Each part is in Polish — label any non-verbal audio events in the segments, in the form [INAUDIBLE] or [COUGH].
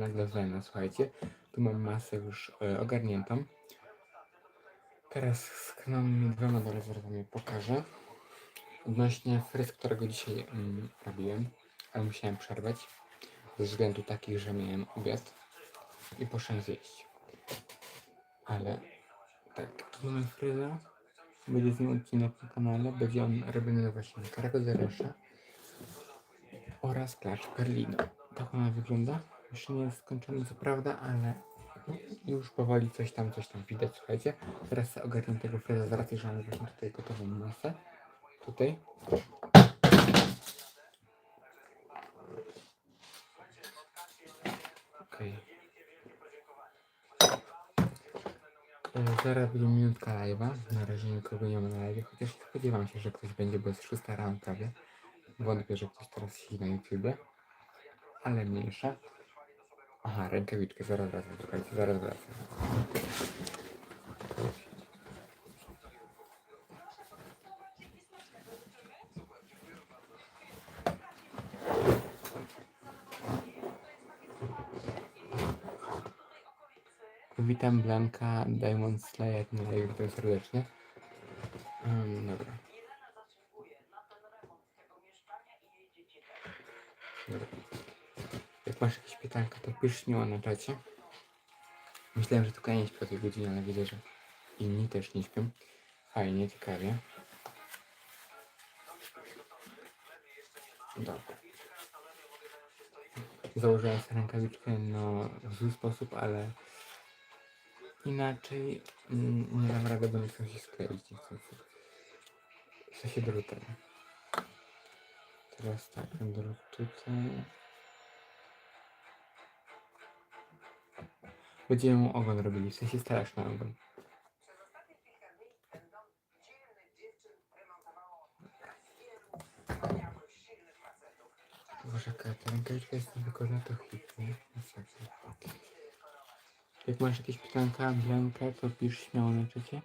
nagle wojna, słuchajcie. Tu mam masę już e, ogarniętą. Teraz z kanałami modele zaraz wam je pokażę. Odnośnie fryz, którego dzisiaj mm, robiłem, ale musiałem przerwać ze względu takich, że miałem obiad i poszedłem zjeść. Ale tak, tu mamy fryza. Będzie z nim odcinek na kanale. Będzie on robiony właśnie Karego Zeresza oraz klacz Berlino. Tak ona wygląda. Jeszcze nie jest skończona co prawda, ale już powoli coś tam, coś tam widać, słuchajcie. Teraz sobie ogarnię tego freza z racji, że mamy właśnie tutaj gotową masę. Tutaj. Okej. E, Zaraz będzie minutka live'a. Na razie nikogo nie ma na live, chociaż spodziewam się, że ktoś będzie, bo jest 6 rano prawie. Wątpię, że ktoś teraz siedzi na YouTubie. Ale mniejsza. Aha, rękawiczkę, zaraz wracam, słuchajcie, zaraz wracam. Witam Blanka, Diamond Slayer, nie wiem, witam serdecznie. Um, dobra. Dobra. Masz jakieś pytanka, to pisz śmiało na czacie. Myślałem, że tylko nie śpię o tej godzinie, ale widzę, że inni też nie śpią. Fajnie, ciekawie. Dobra. Założyłem sobie rękawiczkę no, w zły sposób, ale inaczej mm, nie dam rady, bo nie chcę się skleić. Chcę się drutem. Teraz tak, drut tutaj. Będziemy mu ogon robili, w sensie starasz na ogon. Boże, ta rękawiczka jest wykonana to hit. Jak masz jakieś pytanka, Blanka, to pisz śmiało na czacie.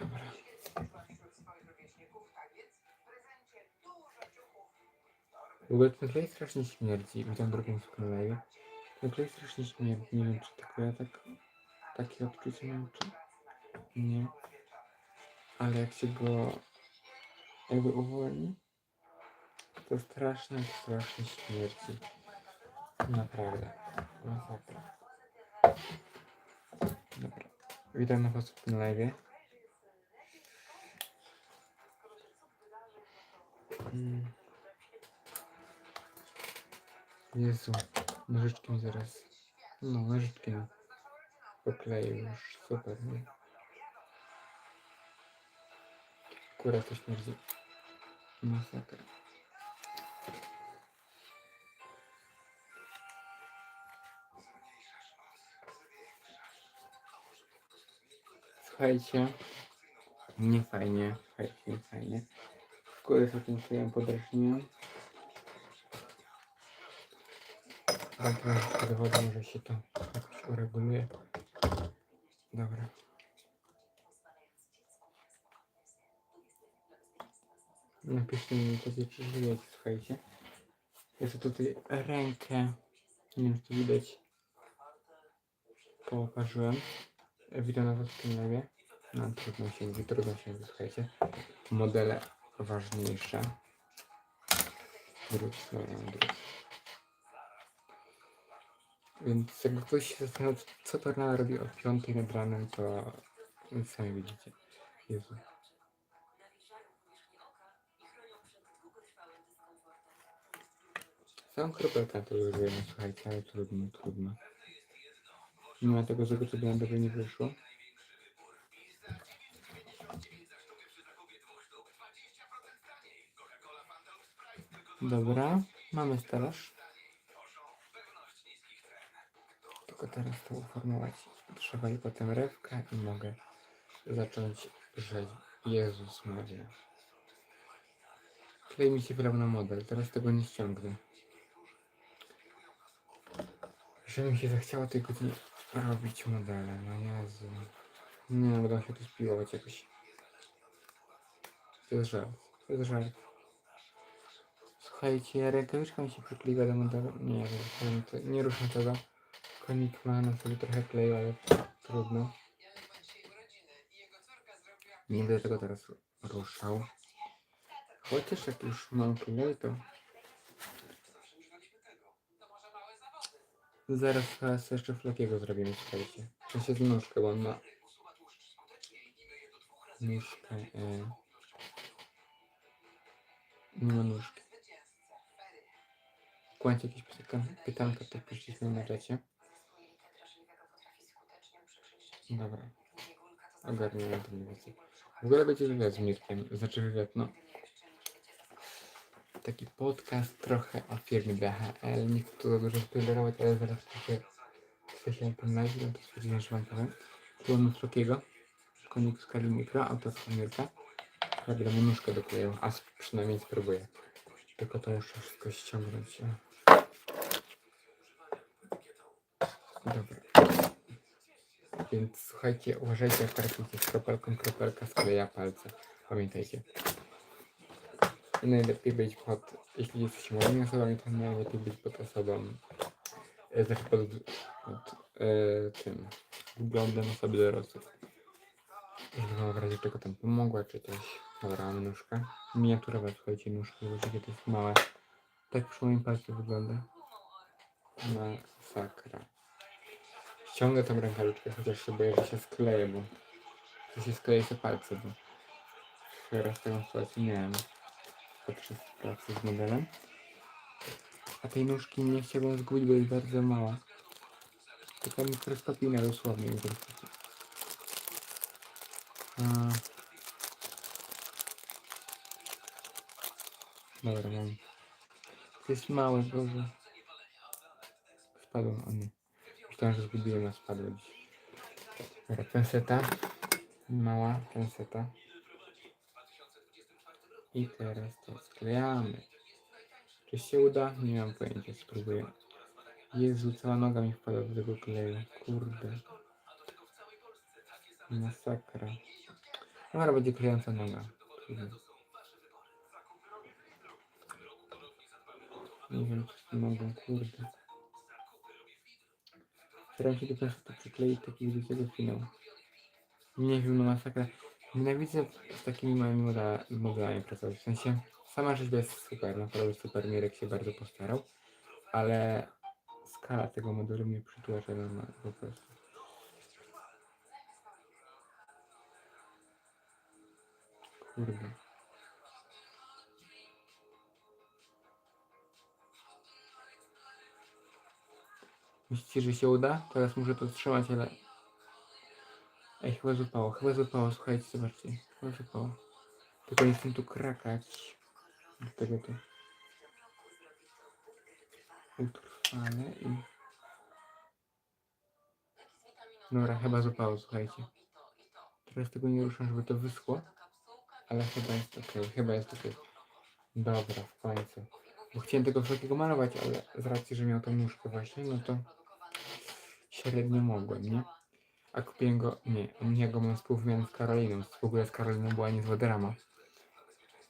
Dobra. W ogóle ten klej strasznie śmierdzi. Witam suknię live. Klej strasznie śmierdzi. Nie wiem, czy tylko ja tak... Takie odczucie mam, czy... Nie. Ale jak się go... Jakby uwolni, to strasznie, strasznie śmierdzi. Naprawdę. Masakra. Dobra. Witam na was na live. Mm. Jezu, nożyczki mi zaraz. No, nożyczki mi pokleję już. Super, nie? Kura to śmierdzi. Masakra. Słuchajcie, nie fajnie, fajnie. Skórę sobie tym czuję podrażniłem. Wodą, że się to jakoś ureguluje. Dobra. Napiszcie mi to, czy żyjecie, słuchajcie. Sobie tutaj rękę, nie wiem, czy widać, połoparzyłem. Witam na was w live. No, trudno się mówi, trudno się mówi, słuchajcie. Modele ważniejsze. Drut, dobra, drut. Więc jakby ktoś się zastanawiał, co to rano robi o 5 nad ranem, to sami widzicie. Jezu. Sam kropelka to użyłem, słuchajcie, ale trudno, trudno. Mimo tego, że na dobrze nie wyszło. Dobra, mamy stelaż. Tylko teraz to uformować. Trzeba i potem rewkę i mogę zacząć rzeź. Jezus Maria. Klej mi się wylał na model, teraz tego nie ściągnę. Że mi się zachciało tej godziny robić modele, no Jezu. Nie będę się tu spiłować jakoś. To jest żart, to jest żart. Słuchajcie, rękawiczka mi się przykleiła do modelu. Nie to nie ruszę tego. Konik ma na sobie trochę kleju, ale trudno. Nie będę tego teraz ruszał. Chociaż jak już mam klej, to zaraz sobie jeszcze flakiego zrobimy, słuchajcie. W sensie z nóżkę, bo on ma nóżkę. E... Nie ma nóżki. Jakieś pytanka, pytanka to piszcie na czacie. Dobra. Ogarniemy to mniej więcej. W ogóle będzie wywiad z Mirkiem. Znaczy wywiad, no. Taki podcast trochę o firmie BHL. Nie chcę tu za dużo spoilerować, ale zaraz coś na tym live, no to stwierdziłem, że wam powiem. Było mnóstwo takiego. Konik w skali mikro, autorstwa Mirka. Prawie mu nóżkę doklejał, a przynajmniej spróbuję. Tylko to muszę wszystko ściągnąć. Dobra. Więc słuchajcie, uważajcie jak traficie z kropelką, kropelka skleja palce. Pamiętajcie. I najlepiej być pod, jeśli jesteście młodymi osobami, to najlepiej być pod osobą, e, znaczy pod, pod e, tym, wyglądem osoby dorosłych. Wam w razie czego tam pomogła, czy coś. Dobra, mamy nóżkę. Miniaturowe, słuchajcie, nóżki, zobaczcie jakie to jest małe. Tak przy moim palcu wygląda. Masakra. Ściągnę tą rękawiczkę, chociaż się boję, że się skleję, bo to się skleje się palce, bo teraz taką sytuację miałem podczas pracy z modelem. A tej nóżki nie chciałbym zgubić, bo jest bardzo mała. Taka mikroskopijna dosłownie mikroskopijna. Dobra, mam. To jest małe, Boże. Spadłem, o nie. Że zgubiłem, a spadło dziś. Dobra, penseta. Mała penseta. I teraz to sklejamy. Czy się uda? Nie mam pojęcia, spróbuję. Jezu, cała noga mi wpada do tego kleju. Kurde. Masakra. Dobra, będzie klejąca noga. Trudno. Nie wiem, tym nogą, kurde. Staram się do pensety przykleić taki do tego finał. Nie wiem, no masakra. Nienawidzę z takimi małymi moda- modelami pracować. W sensie, sama rzeźba jest super, naprawdę super. Mirek się bardzo postarał. Ale skala tego modelu mnie przytłacza normalnie po prostu. Kurde. Myślicie, że się uda? Teraz muszę to trzymać, ale... Ej, chyba zupało, chyba zupało, słuchajcie, zobaczcie. Chyba zupało. Tylko nie chcę tu krakać. Do tego to... Utrwale i... Dobra, chyba zupało, słuchajcie. Teraz tego nie ruszam, żeby to wyschło. Ale chyba jest ok, chyba jest ok. Dobra, w końcu. Bo chciałem tego wszystkiego malować, ale z racji, że miał tą nóżkę właśnie, no to średnio mogłem, nie? A kupiłem go, nie, ja go mam współwymiany z Karoliną. W ogóle z Karoliną była niezła drama.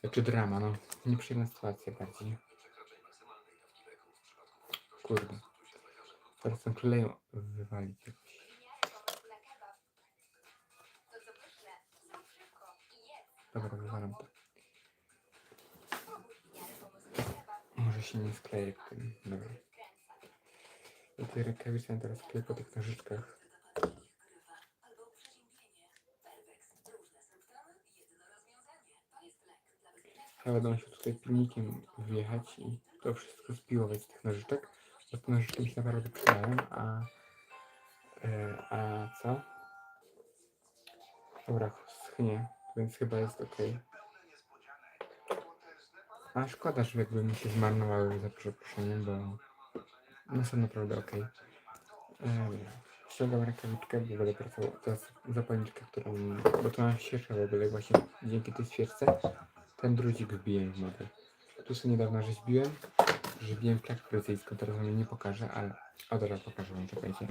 Znaczy drama, no. Nieprzyjemna sytuacja bardziej. Kurde. Teraz ten kleju wywalić jakoś. Dobra, wywalam to. Może się nie tym. Dobra. Do tej rękawicy teraz kleję po tych nożyczkach. Ja będę musiał tutaj pilnikiem wjechać i to wszystko spiłować z tych nożyczek. Bo te nożyczki mi się naprawdę przydają, a... E, a co? Dobra, schnie, więc chyba jest ok. A szkoda, że jakby mi się zmarnowały za przeproszeniem, bo no są naprawdę ok. Ściągam rękawiczkę, bo będę pracował. To jest zapalniczka, którą... Bo to mam świeczkę w ogóle właśnie dzięki tej świeczce ten drucik wbiłem w model. Tu sobie niedawno rzeźbiłem. Rzeźbiłem klacz brytyjską, teraz wam nie pokażę, ale... O dobra, pokażę wam, czekajcie.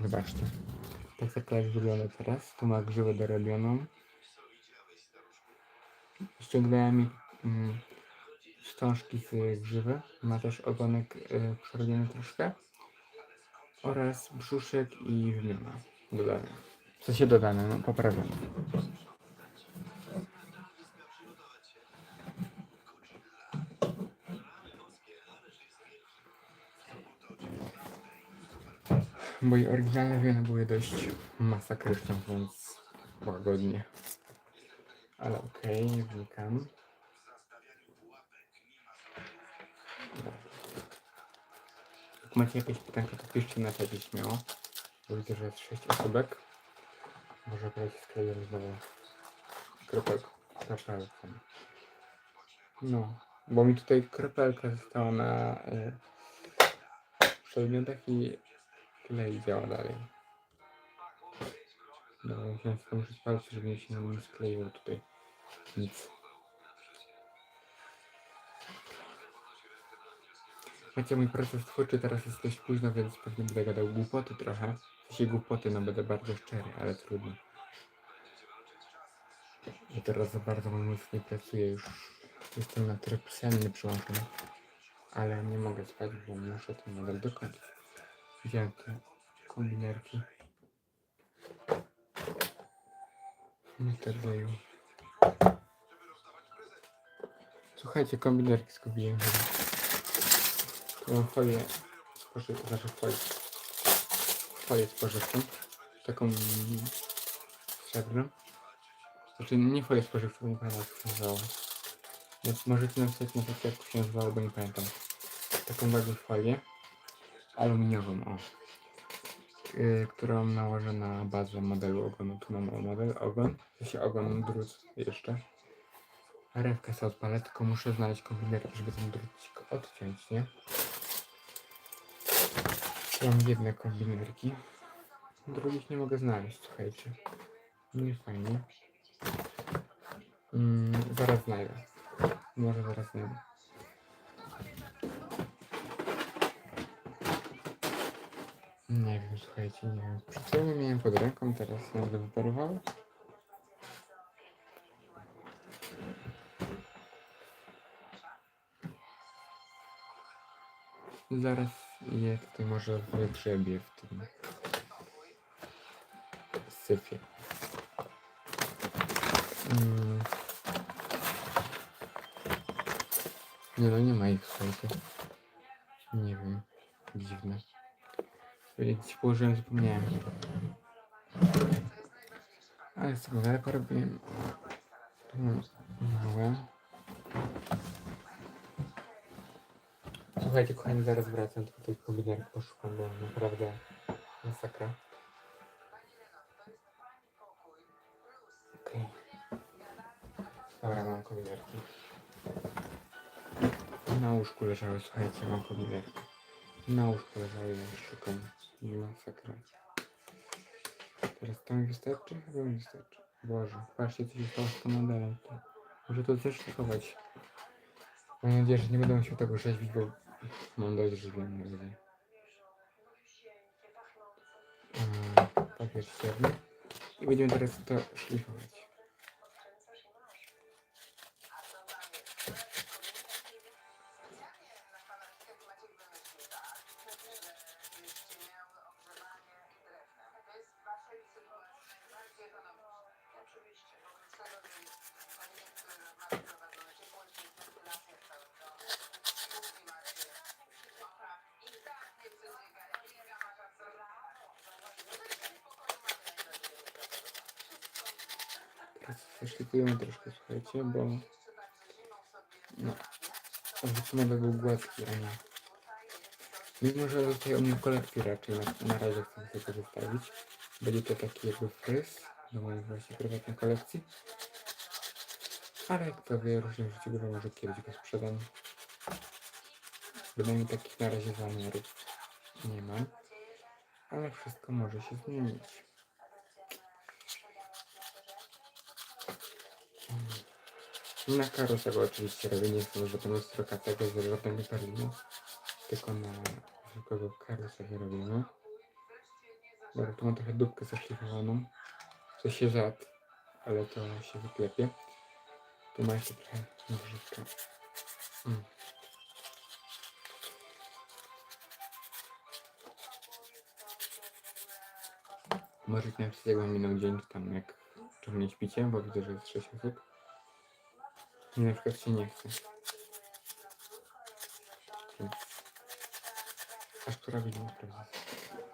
Zobaczcie. Tak ta klacz wygląda teraz. Tu ma grzywę dorobioną. mm, wstążki z grzywy. Ma też ogonek y, przerobiony troszkę. Oraz brzuszek i wymiana dodane. W sensie dodane, no poprawione. Bo i oryginalne wieny były dość masakryczne, więc łagodnie. Ale okej, nie wnikam. Macie jakieś pytanka, to piszcie na czacie śmiało. Bo widzę, że jest 6 osóbek. Może brać skleję znowu kropelką. kropelką. No, bo mi tutaj kropelka została na y, przedmiotach i klej działa dalej. Dobra, musiałem skończyć palce, żeby mi się nie skleiło tutaj nic. Wiecie, mój proces twórczy teraz jest dość późno, więc pewnie będę gadał głupoty trochę. Sensie głupoty, no będę bardzo szczery, ale trudno. Ja teraz za bardzo mój mózg nie pracuje już. Jestem na tryb senny przyłączony. Ale nie mogę spać, bo muszę to nadal dokończyć. Widziałem te kombinerki. Interdeju. Słuchajcie, kombinerki zgubiłem mam folię znaczy folię, folię spożywczą. Taką srebrną. Znaczy nie folię spożywczą, nie pamiętam jak to się nazywało. Więc możecie napisać na przykład jak to się nazywało, bo nie pamiętam. Taką ładną folię. Aluminiową, o. Yy, którą nałożę na bazę modelu ogonu. Tu mam model ogon. W sensie ogon drut jeszcze. Rewkę sobie odpalę, tylko muszę znaleźć kombinerki, żeby ten drucik odciąć, nie? Mam jedne kombinerki. Drugich nie mogę znaleźć, słuchajcie. Nie fajnie. Mm, zaraz znajdę. Może zaraz znajdę. Nie wiem, słuchajcie, nie wiem. Przed chwilą miałem pod ręką, teraz nagle wyparowało. Zaraz je tutaj może wygrzebię w tym syfie. Mm. Nie no, nie ma ich, słuchajcie. Nie wiem. Dziwne. Jak ci położyłem, zapomniałem. Ale z tego daleko robiłem. Tu mam małe. Słuchajcie, kochani, zaraz wracam, tylko tej kombinerki poszukam, bo naprawdę masakra. Okej. Dobra, mam kombinerki. Na łóżku leżały, słuchajcie, mam kombinerki. Na łóżku leżały, ja szukam. Masakra. Teraz to mi wystarczy? Chyba mi wystarczy. Boże, patrzcie, co się stało z tym modelem. Muszę to też szykować. Mam nadzieję, że nie będę musiał tego rzeźbić, bo ludzi. Papier ścierny. I będziemy teraz to szlifować. Teraz zaszlifujemy troszkę, słuchajcie, bo no, żeby był gładki, a nie. Mimo, że tutaj u mnie kolekcji raczej na, na razie chcę to zostawić. Będzie to taki jakby fryz do mojej właśnie prywatnej kolekcji. Ale jak to wie, różnie w życiu może kiedyś go sprzedam. Bynajmniej takich na razie zamiarów nie mam. Ale wszystko może się zmienić. Na karusego oczywiście robię, nie jestem żadnego strokatego, żadnego perlinu, tylko na zwykłego karusa nie robimy. Dobra, tu mam trochę dupkę zaszlifowaną, co się zad, ale to się wyklepie. Tu ma jeszcze trochę nożyczka. Mm. Możecie napisać jak minął dzień, czy tam jak czemu nie śpicie, bo widzę, że jest 6 osób. Na przykład się nie chce. Aż która godzina sprawdzę.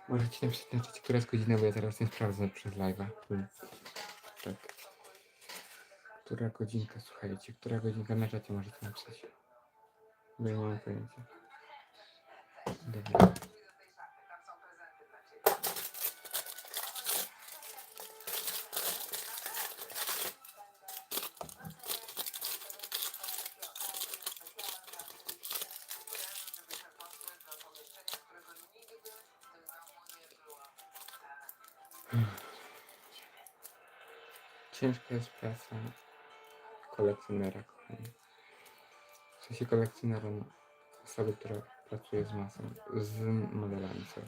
Możecie napisać na czacie, która jest godzina, bo ja teraz nie sprawdzę przez live'a. Tak. Która godzinka, słuchajcie, która godzinka na czacie możecie napisać. Bo ja nie mam pojęcia. Dobra. Ciężka jest praca kolekcjonera, kochani. W sensie kolekcjonera, no, osoby, która pracuje z masą, z modelami, sorry.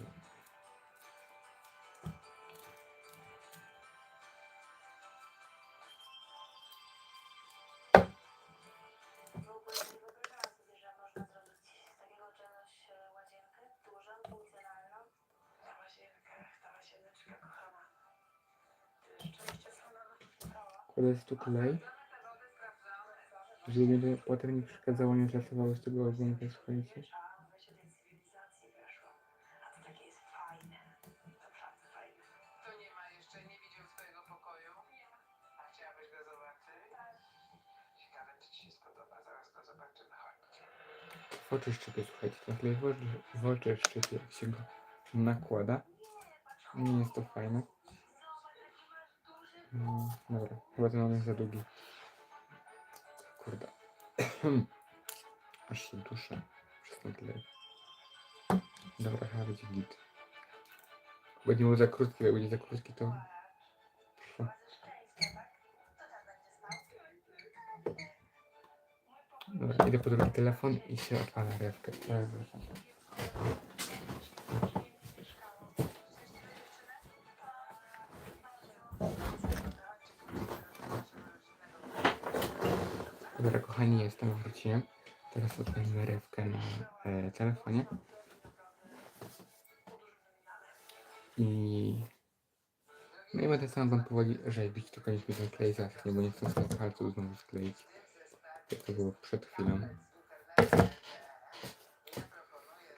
Szukała. Kładę tu klej, mi to potem nie przeszkadzało, nie zlasowało z tego ogonka, słuchajcie. Jest. W oczy szczypie, słuchajcie, ten klej w oczy, w oczy szczypie, jak się go nakłada. Nie jest to fajne. No, dobra, chyba ten on jest za długi. Kurde. [CLEARS THROAT] Aż się duszę przez ten klej. Dobra, chyba będzie git. Nie był za krótki, jak będzie za krótki to... Dobra, idę po drugi telefon i się odpala rewkę. Przepraszam. Dobra, kochani, jestem, wróciłem. Teraz odpalimy rewkę na e, telefonie. I... No i będę sam wam powoli rzeźbić, tylko mi ten klej zaschnie, bo nie chcę sobie palców znowu skleić. Jak to było przed chwilą.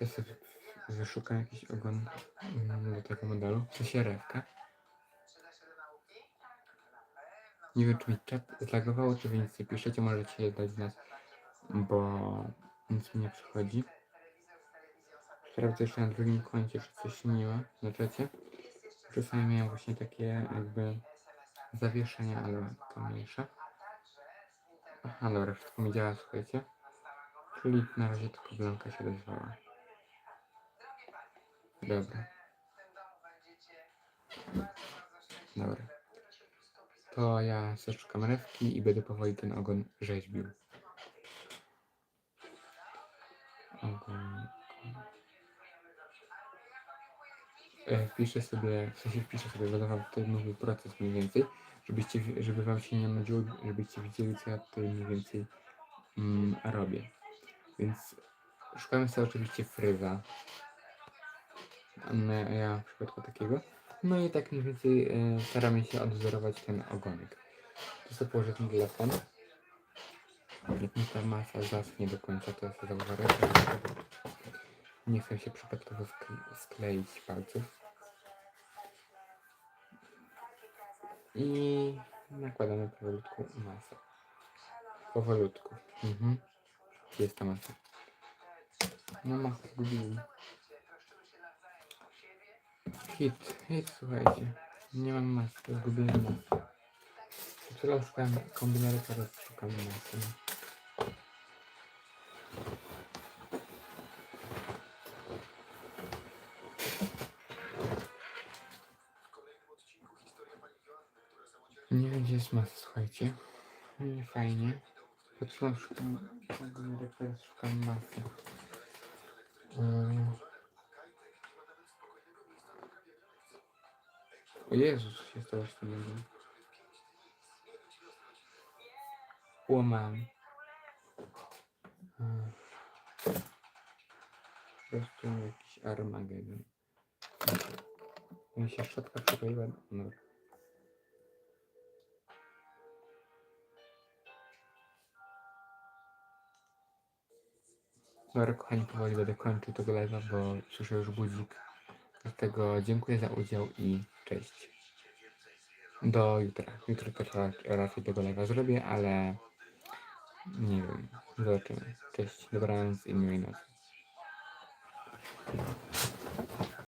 Ja sobie wyszukam jakiś ogon mm, do tego modelu. W sensie rewkę. Nie wiem, czy mi czat zlagowało, czy wy piszecie, możecie dać znać, bo nic mi nie przychodzi. Sprawdzę jeszcze na drugim koncie, czy coś nie ma na czacie. Czasami miałem właśnie takie jakby zawieszenia, ale to mniejsze. Aha, dobra, wszystko mi działa, słuchajcie. Czyli na razie tylko blanka się dozwała. Dobra. Dobra. To ja zeszukam rewki i będę powoli ten ogon rzeźbił. Ogon. E, Wpiszę sobie, w sensie wpiszę sobie, będę wam tutaj mówił proces mniej więcej, żebyście, żeby wam się nie nudziło, żebyście widzieli, co ja tutaj mniej więcej mm, robię. Więc szukamy sobie oczywiście fryza. No, ja w przypadku takiego. No i tak mniej więcej e, staramy się odwzorować ten ogonek. Tu sobie położę ten telefon. Jak mi ta masa zaschnie do końca, to ja sobie rękę. Nie chcę się przypadkowo skle- skleić palców. I nakładamy powolutku masę. Powolutku. Mhm. Jest ta masa. No masę zgubiłem. Hit, hit, słuchajcie. Nie mam maski, zgubiłem maskę. Teraz szukam masy. Nie wiem, gdzie jest masa, słuchajcie. Nie fajnie. Chwilą szukam szukam masy. Yy. Jezus, się stało z tym jednym. Woman. Mm. Po prostu jakiś Armagedon. Mi się szczotka przykleiła. No. Dobra, kochani, powoli będę kończył tego live'a, bo słyszę już budzik. Dlatego dziękuję za udział i cześć. Do jutra. Jutro ra- raczej tego live'a zrobię, ale nie wiem. Zobaczymy. Cześć. Dobranoc i miłej nocy.